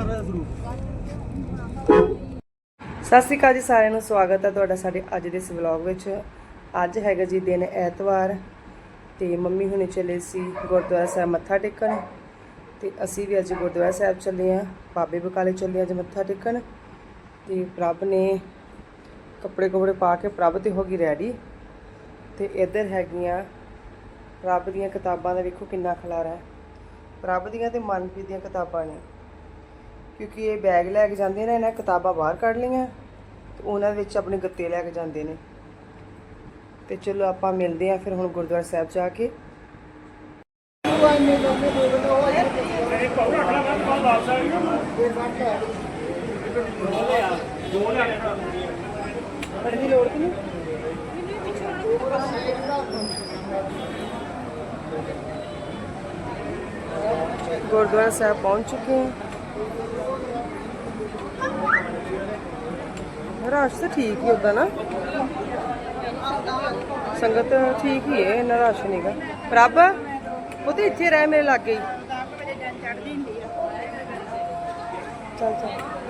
ਸਤਿ ਸ਼੍ਰੀ ਅਕਾਲ ਜੀ, ਸਾਰਿਆਂ ਨੂੰ ਸਵਾਗਤ ਹੈ ਤੁਹਾਡਾ ਸਾਡੇ ਅੱਜ ਦੇ ਇਸ ਵਲੌਗ ਵਿੱਚ। ਅੱਜ ਹੈਗਾ ਜੀ ਦਿਨ ਐਤਵਾਰ ਤੇ ਮੰਮੀ ਹੁਣੇ ਚਲੇ ਸੀ ਗੁਰਦੁਆਰਾ ਸਾਹਿਬ ਮੱਥਾ ਟੇਕਣ ਤੇ ਅਸੀਂ ਵੀ ਅੱਜ ਗੁਰਦੁਆਰਾ ਸਾਹਿਬ ਚੱਲੇ ਆ ਬਾਬੇ ਬਕਾਲੇ ਚੱਲੇ ਅੱਜ ਮੱਥਾ ਟੇਕਣ ਤੇ ਪ੍ਰਭ ਨੇ ਕੱਪੜੇ ਕੁਪੜੇ ਪਾ ਕੇ ਪ੍ਰਭ ਤੇ ਹੋ ਗਈ ਰੈਡੀ ਤੇ ਇੱਧਰ ਹੈਗੀਆਂ ਰੱਬ ਦੀਆਂ ਕਿਤਾਬਾਂ ਦਾ ਵੇਖੋ ਕਿੰਨਾ ਖਲਾਰਾ ਹੈ। ਰੱਬ ਦੀਆਂ ਤੇ ਮਨਪ੍ਰੀਤ ਦੀਆਂ ਕਿਤਾਬਾਂ ਨੇ। ਕਿਉਂਕਿ ਇਹ ਬੈਗ ਲੈ ਕੇ ਜਾਂਦੇ ਨੇ, ਇਹਨਾਂ ਕਿਤਾਬਾਂ ਬਾਹਰ ਕੱਢ ਲਈਆਂ, ਤੇ ਉਹਨਾਂ ਦੇ ਵਿੱਚ ਆਪਣੇ ਗੱਤੇ ਲੈ ਕੇ ਜਾਂਦੇ ਨੇ। ਤੇ ਚਲੋ ਆਪਾਂ ਮਿਲਦੇ ਆਂ ਫਿਰ ਹੁਣ ਗੁਰਦੁਆਰਾ ਸਾਹਿਬ ਜਾ ਕੇ। ਪੜ੍ਹਨ ਲੋੜ ਕਿ ਨਹੀਂ ਗੁਰਦੁਆਰਾ ਸਾਹਿਬ ਪਹੁੰਚ ਚੁੱਕੇ ਹਾਂ। ਰਸ਼ ਤਾਂ ਠੀਕ ਹੀ ਹੁੰਦਾ ਨਾ। ਸੰਗਤ ਠੀਕ ਹੀ ਹੈ, ਇੰਨਾ ਰਸ਼ ਨਹੀਂਗਾ ਰੱਬ ਉਹ ਤੇ ਇੱਥੇ ਰਹਿ ਮੇਰੇ ਲਾਗੇ ਹੀ। ਚੱਲ ਚੱਲ।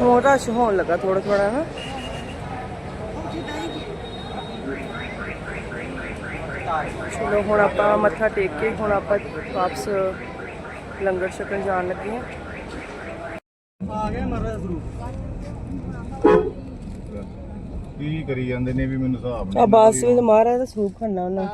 ਹੋਰ ਰਸ਼ ਹੋਣ ਲੱਗਾ ਥੋੜਾ ਥੋੜਾ ਨਾ ਚਲੋ ਹੁਣ ਆਪਾਂ ਮੱਥਾ ਟੇਕ ਕੇ ਹੁਣ ਆਪਾਂ ਵਾਪਸ ਲੰਗਰ ਛਕਣ ਜਾਣ ਲੱਗੇ ਹਾਂ। ਆ ਸ਼ੁਰੂ। ਕੀ ਕਰੀ ਜਾਂਦੇ ਨੇ ਵੀ ਮੈਨੂੰ ਹਿਸਾਬ ਆ ਬਾਸ ਵਿੱਚ ਮਹਾਰਾਜ ਦਾ ਸਰੂਪ ਖੰਨਾ ਉਹਨਾਂ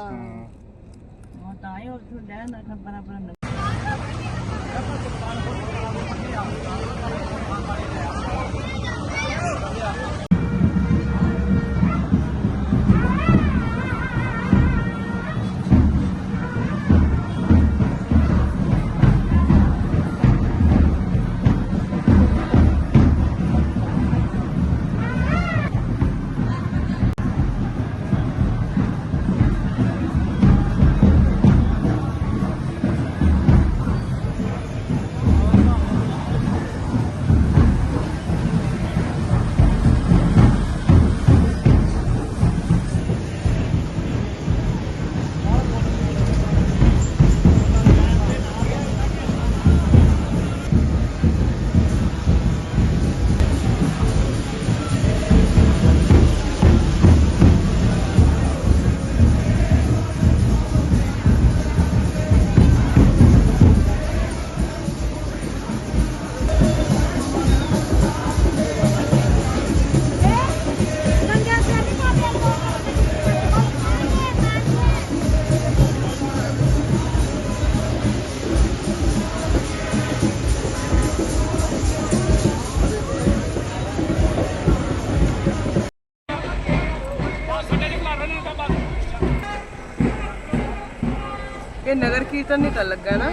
ਇਹ ਨਗਰ ਕੀਰਤਨ ਨਿਕਲ ਲੱਗਾ ਨਾ।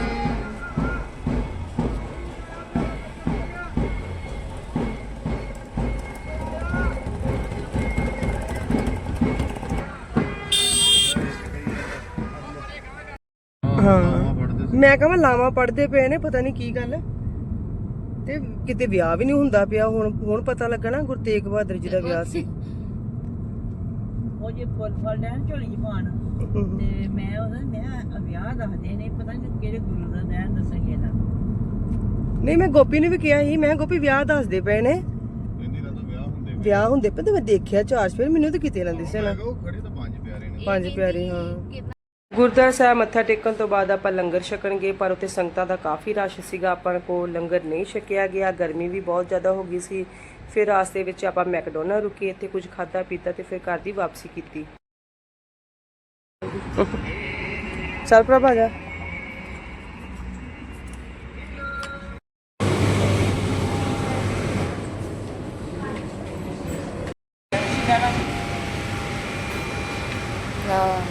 ਹਾਂ। ਮੈਂ ਕਹਾਂ ਲਾਵਾਂ ਪੜਦੇ ਪਏ ਨੇ, ਪਤਾ ਨਹੀਂ ਕੀ ਗੱਲ। ਤੇ ਕਿਤੇ ਵਿਆਹ ਵੀ ਨਹੀਂ ਹੁੰਦਾ ਪਿਆ, ਹੁਣ ਹੁਣ ਪਤਾ ਲੱਗਾ ਨਾ ਗੁਰੂ ਤੇਗ ਬਹਾਦਰ ਜੀ ਦਾ ਵਿਆਹ ਸੀ। ਉਹ ਜੇ ਫੁੱਲ ਫਲ ਲੈਣ ਝੋਲੀ ਚ ਪਾਣ ਤੇ ਮੈਂ ਉਹਦਾ ਮੈਂ ਵਿਆਹ ਦੱਸਦੇ ਨੇ ਪਤਾ ਨਹੀਂ ਕਿਹੜੇ ਗੁਰੂ ਦਾ ਲੈਣ ਦੱਸਾਂਗੇ ਇਹਦਾ। ਨਹੀਂ ਮੈਂ ਗੋਪੀ ਨੂੰ ਵੀ ਕਿਹਾ ਸੀ ਮੈਂ ਕਿਹਾ, ਗੋਪੀ ਵਿਆਹ ਦੱਸਦੇ ਪਏ ਨੇ। ਵਿਆਹ ਹੁੰਦੇ ਵਿਆਹ ਹੁੰਦੇ ਪਤਾ ਮੈਂ ਦੇਖਿਆ ਚਾਰ ਫਿਰ ਮੈਨੂੰ ਤਾਂ ਕਿਤੇ ਲੰਦੀ ਸੀ ਨਾ। ਉਹ ਖੜੇ ਤਾਂ ਪੰਜ ਪਿਆਰੇ ਨੇ। ਪੰਜ ਪਿਆਰੇ ਹਾਂ। ਗੁਰਦੁਆਰਾ ਸਾਹਿਬ ਮੱਥਾ ਟੇਕਣ ਤੋਂ ਬਾਅਦ ਆਪਾਂ ਲੰਗਰ ਛਕਣਗੇ, ਪਰ ਉੱਥੇ ਸੰਗਤਾਂ ਦਾ ਕਾਫੀ ਰਸ਼ ਸੀਗਾ। ਆਪਾਂ ਕੋਲ ਲੰਗਰ ਨਹੀਂ ਛਕਿਆ ਗਿਆ, ਗਰਮੀ ਵੀ ਬਹੁਤ ਜ਼ਿਆਦਾ ਹੋ ਗਈ ਸੀ। ਫਿਰ ਰਾਸਤੇ ਵਿੱਚ ਆਪਾਂ ਮੈਕਡੋਨਲਡ ਰੁਕੇ, ਇੱਥੇ ਕੁਝ ਖਾਦਾ ਪੀਤਾ ਤੇ ਫਿਰ ਘਰ ਦੀ ਵਾਪਸੀ ਕੀਤੀ। ਚੱਲ ਪ੍ਰਭਾ ਜਾ। ਹਾਂ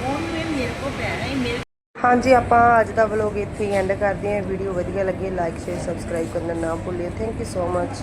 ਉਹਨੂੰ ਇਹ ਮੇਰੇ ਕੋ ਪੈਣਾ ਹੀ ਮੇਰੇ ਹਾਂਜੀ, ਆਪਾਂ ਅੱਜ ਦਾ ਵਲੋਗ ਇੱਥੇ ਹੀ ਐਂਡ ਕਰਦੇ ਹਾਂ। ਵੀਡੀਓ ਵਧੀਆ ਲੱਗੇ ਲਾਈਕ ਸ਼ੇਅਰ ਸਬਸਕ੍ਰਾਈਬ ਕਰਨਾ ਨਾ ਭੁੱਲਿਓ। Thank you so much